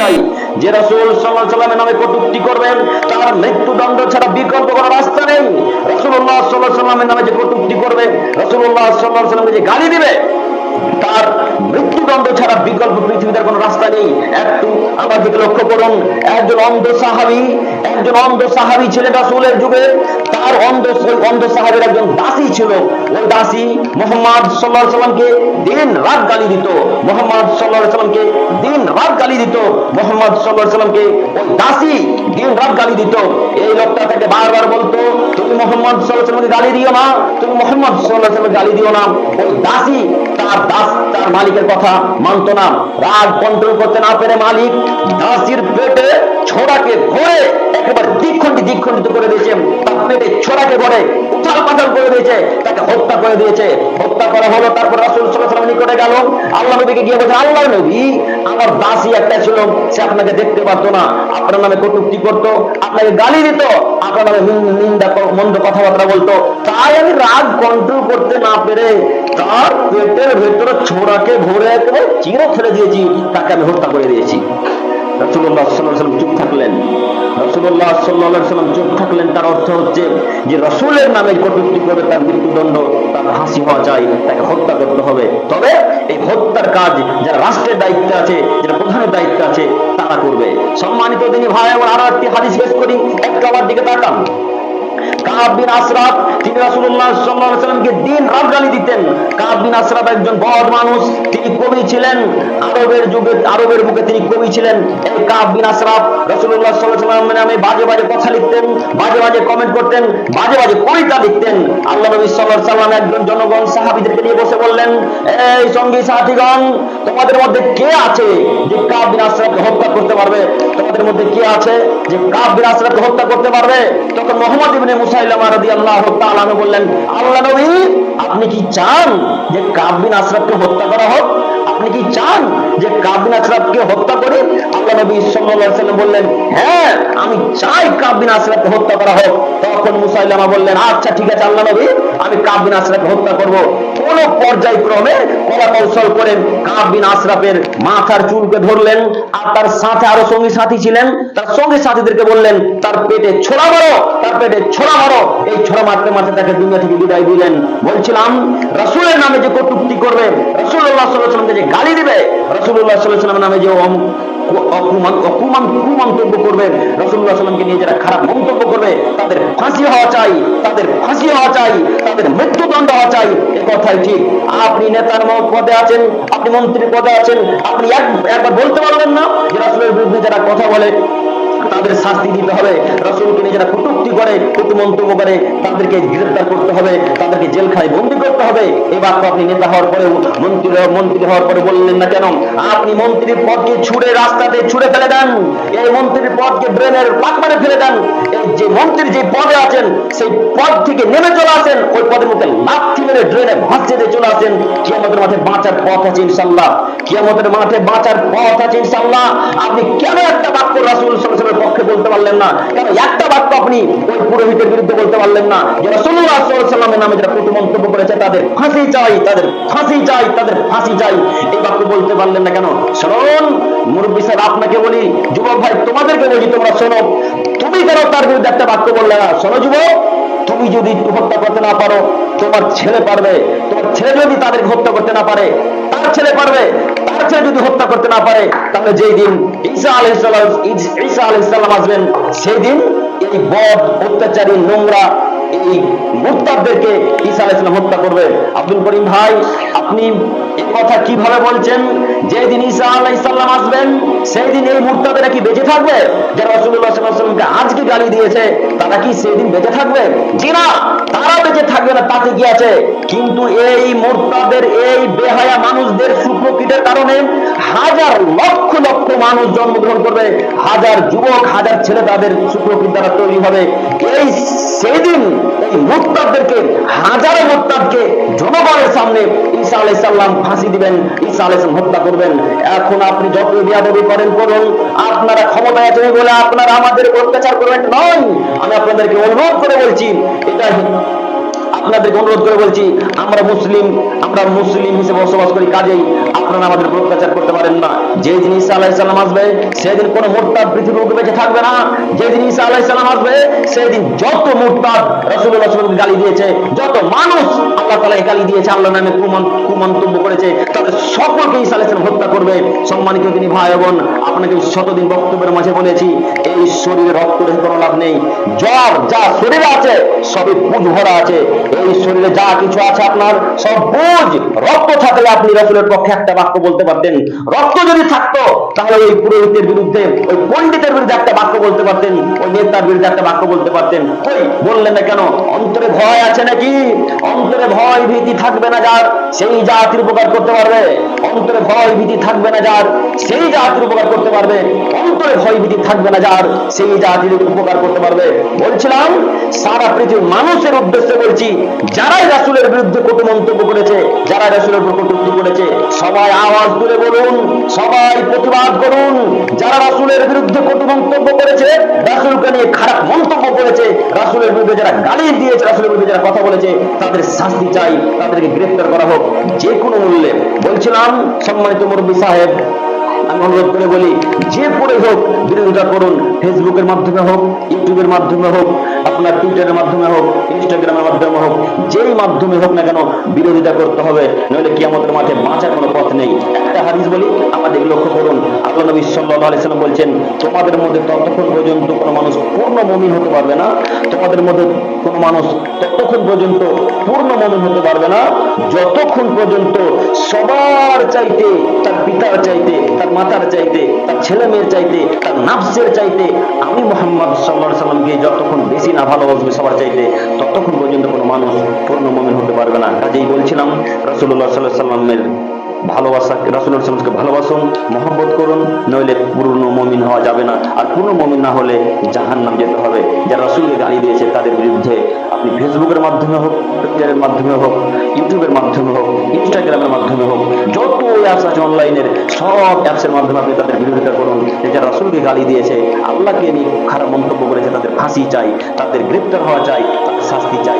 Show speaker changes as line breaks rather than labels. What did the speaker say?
চাই যে রসুল সাল্লাহ সাল্লামের নামে কটুক্তি করবেন, তার মৃত্যুদণ্ড ছাড়া বিকল্প কোনো রাস্তা নেই। রসুল্লাহ সাল্লাহ সাল্লামের নামে যে কটুক্তি করবে রসুল্লাহ সাল্লাহ সাল্লামকে যে গালি দিবে, তার মৃত্যুদণ্ড ছাড়া বিকল্প পৃথিবীতে কোনো রাস্তা নেই। একটু আমার দিকে লক্ষ্য করুন। একজন অন্ধ সাহাবি, একজন অন্ধ সাহাবি ছিলেন রাসূলের যুগে। তার অন্ধ অন্ধ সাহাবীর একজন দাসী ছিল। ওই দাসী মোহাম্মদ সাল্লাহ সাল্লামকে দিন রাত গালি দিত। মোহাম্মদ আলাইহি সাল্লামকে দিন রাত গালি দিত। মোহাম্মদ আলাইহি সাল্লামকে ওই দাসী দিন রাত গালি দিত। এই লোকটা তাকে বারবার বলতো, তুমি মোহাম্মদ আলাইহি সাল্লামকে গালি দিও না, তুমি মোহাম্মদ আলাইহি সাল্লামকে গালি দিও না। ওই দাসী তার দাস, তার মালিকের কথা মানত না। রাগ কন্ট্রোল করতে না পেরে মালিক দাসির পেটে ছোড়াকে ভরে একেবারে দ্বিখণ্ডিত দ্বিখণ্ডিত করে দিয়েছে। তার পেটে ছোড়াকে ভরে উথাল পাথাল করে দিয়েছে, তাকে হত্যা করে দিয়েছে। হত্যা করা হলো নিকটে গেল, আল্লাহ নবীকে গিয়ে বলছে, আল্লাহ নবী, আমার দাসী একটা ছিল, সে আপনাকে দেখতে পারতো না। আপনার নামে কটুক্তি করত, আপনাকে গালি দিত, আপনার নামে নিন্দা মন্দ কথাবার্তা বলতো। তাই আমি রাগ কন্ট্রোল করতে না পেরে তার পেটের ভেতরে ছোড়াকে ভরে চিরে ফেলে দিয়েছি, তাকে আমি হত্যা করে দিয়েছি। তাকে হত্যা করতে হবে। তবে এই হত্যার কাজ রাষ্ট্রের দায়িত্বে আছে আছে করবে। সম্মানিত তিনি ভাই আরও একটি হাদিস করি, একটু আমার দিকে তাকান। তোমাদের মধ্যে কে আছে যে কাব বিন আশরাফকে হত্যা করতে পারবে? তোমাদের মধ্যে কে আছে যে কাব বিন আশরাফকে হত্যা করতে পারবে? তখন মোহাম্মদ ইবনে আনহু বললেন, আল্লাহ নবী, আপনি কি চান যে কাব বিন আশরাফকে হত্যা করা হোক? আপনি কি চান যে কাব বিন আশরাফকে হত্যা করি আল্লাহ নবী সাল্লাম বললেন হ্যাঁ আমি চাই কাব বিন আশরাফকে হত্যা করা হোক। তখন মুসাইলামা বললেন আচ্ছা ঠিক আছে, আল্লাহ নবী, আমি কাব বিন আশরাফকে হত্যা করব। কোন পর্যায়ক্রমে কলা কৌশল করে কাব বিন আশরাফের মাথার চুলকে ধরলেন আর তার সাথে আরও সঙ্গী সাথী ছিলেন। তার সঙ্গী সাথীদেরকে বললেন, তার পেটে ছোড়া মারো তার পেটে ছোড়া মারো। এই ছোড়া মারতে মারতে তাকে দুনিয়া থেকে বিদায় দিলেন। বলছিলাম, রাসূলের নামে যে কটূক্তি করবে, রাসূলুল্লাহ সাল্লাল্লাহু আলাইহি যে গালি দিবে, রাসূলুল্লাহ সাল্লাল্লাহু আলাইহি নামে যে অম- অকুমান অকুমান কুমন্তব্য করবে, রাসূলুল্লাহ সাল্লামকে নিয়ে যারা খারাপ মন্তব্য করবে, তাদের ফাঁসি হওয়া চাই, তাদের ফাঁসি হওয়া চাই, তাদের মৃত্যুদণ্ড হওয়া চাই। এ কথাই ঠিক। আপনি নেতার পদে আছেন, আপনি মন্ত্রীর পদে আছেন, আপনি একবার বলতে পারবেন না যে রাসূলের বিরুদ্ধে যারা কথা বলে তাদের শাস্তি দিতে হবে। রসুলকে নিয়ে যারা কটূক্তি করে কটু মন্তব্য করে তাদেরকে গ্রেফতার করতে হবে, তাদেরকে জেলখানায় বন্দি করতে হবে। এই বাক্য আপনি নেতা হওয়ার পরেও, মন্ত্রী মন্ত্রী হওয়ার পরে বললেন না কেন? আপনি মন্ত্রীর পদকে ছুড়ে রাস্তাতে ছুড়ে ফেলে দেন। এই মন্ত্রীর পদকে ব্রেনের পাক মারে ফেলে দেন। এই যে মন্ত্রী যে পদে আছেন, সেই পদ থেকে নেমে চলে আসেন। ওই পদের মধ্যে লাথি মেরে ড্রেনে দিয়ে চলে আসেন। কিয়ামতের মাঠে বাঁচার পথ আছে ইনশাল্লাহ কিয়ামতের মাঠে বাঁচার পথ আছে ইনশাল্লাহ আপনি কেন একটা বাক্য রাসূল ওয়াসাল্লামের পক্ষে বলতে পারলেন না। কেন? একটা বাক্য আপনি ওই পুরোহিতের বিরুদ্ধে বলতে পারলেন না যে সাল্লাল্লাহু নামে যারা কটু মন্তব্য করেছে, তাদের ফাঁসি চাই, তাদের ফাঁসি চাই, তাদের ফাঁসি চাই। এই বাক্য বলতে পারলেন না কেন? শুনুন মুরব্বী সাহেব, আপনাকে বলি, যুবক ভাই, তোমাদেরকে বলি, তোমরা শোনো, তুমি কেন তার বিরুদ্ধে একটা বাক্য বললে না? শোনো যুবক, তুমি যদি হত্যা করতে না পারো, তোমার ছেলে পারবে। তোমার ছেলে যদি তাদেরকে হত্যা করতে না পারে, তার ছেলে পারবে। ছেলে যদি হত্যা করতে না পারে, তাহলে যেই দিন ঈসা আলাইহিসসালাম ঈসা আলাইহিসসালাম আসবেন, সেই দিন এই বদ, অত্যাচারী, নোংরা এই মুক্তারদেরকে ঈসা আলাইহিসসালাম হত্যা করবে। আব্দুল করিম ভাই আপনি কথা কীভাবে বলছেন? যেদিন ঈসা আলাইহিসসালাম আসবেন সেই দিন এই মুক্তাদেরা কি বেঁচে থাকবে? যারা আলাইহি ওয়াসাল্লামকে আজকে গালি দিয়েছে, তারা কি সেই দিন বেঁচে থাকবে? জি না, তারা বেঁচে থাকবে না, তাতে কি আছে? কিন্তু এই মোরতাদের, এই বেহায়া মানুষদের সুপ্রকৃতির কারণে হাজার লক্ষ লক্ষ মানুষ জন্মগ্রহণ করবে, হাজার যুবক, হাজার ছেলে তাদের সুপ্রকৃতি দ্বারা তৈরি হবে। এই সেদিন এই মোরতাদদেরকে হাজারো মোরতাদকে জনগণের সামনে ঈসা আলাইহিস সালাম ফাঁসি দিবেন, ঈসা আলাইহিস সালাম হত্যা করবেন। এখন আপনি যত বিয়াদবি করেন করুন, আপনারা ক্ষমতায় আছেন বলে আপনারা আমাদের অত্যাচার করবেন নয়। আমি আপনাদেরকে অনুরোধ করে বলছি, এটা আপনাদেরকে অনুরোধ করে বলছি, আমরা মুসলিম আমরা মুসলিম হিসেবে বসবাস করি, কাজেই আপনারা আমাদের উপর অত্যাচার করতে পারেন না। যেদিন ঈসা আলাইহিস সালাম আসবে, সেদিন কোনো মোরতাদ পৃথিবীর বুকে বেঁচে থাকবে না। যেদিন ঈসা আলাইহিস সালাম আসবে, সেদিন যত মোরতাদ রাসূলুল্লাহ সাল্লাল্লাহু গালি দিয়েছে, যত মানুষ আল্লাহ তাআলাকে গালি দিয়েছে আল্লাহ নামে কুমন, কুমন্তব্য করেছে, তাদের সকলকে ঈসা আলাইহিস সালাম হত্যা করবে। সম্মানিত তিনি ভাই বোন, আপনাকে শতদিন বক্তব্যের মাঝে বলেছি, এই শরীরে রক্ত রেখে কোনো লাভ নেই। জ্বর যা শরীরে আছে, সবই পুজ ভরা আছে। এই শরীরে যা কিছু আছে আপনার, সব পুজ রক্ত থাকলে আপনি রাসূলের পক্ষে একটা বাক্য বলতে পারতেন। রক্ত যদি থাকতো, তাহলে ওই পুরোহিতের বিরুদ্ধে, ওই পণ্ডিতের বিরুদ্ধে একটা বাক্য বলতে পারতেন, ওই নেতার বিরুদ্ধে একটা বাক্য বলতে পারতেন। ওই বললেন না কেন? অন্তরে ভয় আছে নাকি? অন্তরে ভয় ভীতি থাকবে না যার, সেই জাতির উপকার করতে পারবে। অন্তরে ভয় ভীতি থাকবে না যার, সেই জাতির উপকার করতে পারবে। অন্তরে ভয় ভীতি থাকবে না যার, সেই জাতির উপকার করতে পারবে। বলছিলাম, সারা পৃথিবীর মানুষের উদ্দেশ্যে বলছি যারাই রাসুলের বিরুদ্ধে কটু মন্তব্য করেছে যারা রাসুলের উপর কটূক্তি করেছে, সবাই আওয়াজ তুলে বলুন, সবাই প্রতিবাদ করুন। যারা রাসুলের বিরুদ্ধে কটু মন্তব্য করেছে, রাসুলকে নিয়ে খারাপ মন্তব্য করেছে, রাসুলের বিরুদ্ধে যারা গালি দিয়েছে, রাসুলের বিরুদ্ধে যারা কথা বলেছে, তাদের শাস্তি চাই, তাদেরকে গ্রেফতার করা হোক, যে কোনো মূল্যে। বলছিলাম, সম্মানিত মুরব্বী সাহেব আমি অনুরোধ করে বলি, যে পড়ে হোক, বিরোধিতা করুন, ফেসবুকের মাধ্যমে হোক, ইউটিউবের মাধ্যমে হোক, আপনার টুইটারের মাধ্যমে হোক, ইনস্টাগ্রামের মাধ্যমে হোক, যেই মাধ্যমে হোক না কেন বিরোধিতা করতে হবে, নইলে কি আমাদের মাঠে বাঁচার কোনো পথ নেই। একটা হাদিস বলি, আমাদের লক্ষ্য করুন, আল্লাহ নবী সাল্লাল্লাহু আলাইহি সাল্লাম বলছেন, তোমাদের মধ্যে ততক্ষণ পর্যন্ত কোনো মানুষ পূর্ণ মুমিন হতে পারবে না, তোমাদের মধ্যে কোনো মানুষ ততক্ষণ পর্যন্ত পূর্ণ মুমিন হতে পারবে না, যতক্ষণ পর্যন্ত সবার চাইতে, তার পিতার চাইতে মাতার চাইতে, তার ছেলে মেয়ের চাইতে, তার নাফসের চাইতে, আমি মোহাম্মদ সাল্লাহ সাল্লামকে যতক্ষণ বেশি না ভালোবাসবে সবার চাইতে, ততক্ষণ পর্যন্ত কোনো মানুষ পূর্ণ মমিন হতে পারবে না। কাজেই বলছিলাম রসুল্লাহ সাল্লাহ সাল্লামের ভালোবাসা রাসুল্লাহ সাল্লামকে ভালোবাসুন, মহব্বত করুন, নইলে পূর্ণ মমিন হওয়া যাবে না। আর পূর্ণ মমিন না হলে জাহান্নাম যেতে হবে। যারা রাসুলকে গালি দিয়েছে, তাদের বিরুদ্ধে আপনি ফেসবুকের মাধ্যমে হোক টুইটারের মাধ্যমে হোক, ইউটিউবের মাধ্যমে হোক ইনস্টাগ্রামের মাধ্যমে হোক অনলাইনের সব অ্যাপসের মাধ্যমে আপনি তাদের বিরোধিতা করুন। যে যারা রাসুলকে গালি দিয়েছে, আল্লাহকে নিয়ে খারাপ মন্তব্য করেছে, তাদের ফাঁসি চাই, তাদের গ্রেপ্তার হওয়া চাই, তাদের শাস্তি চাই।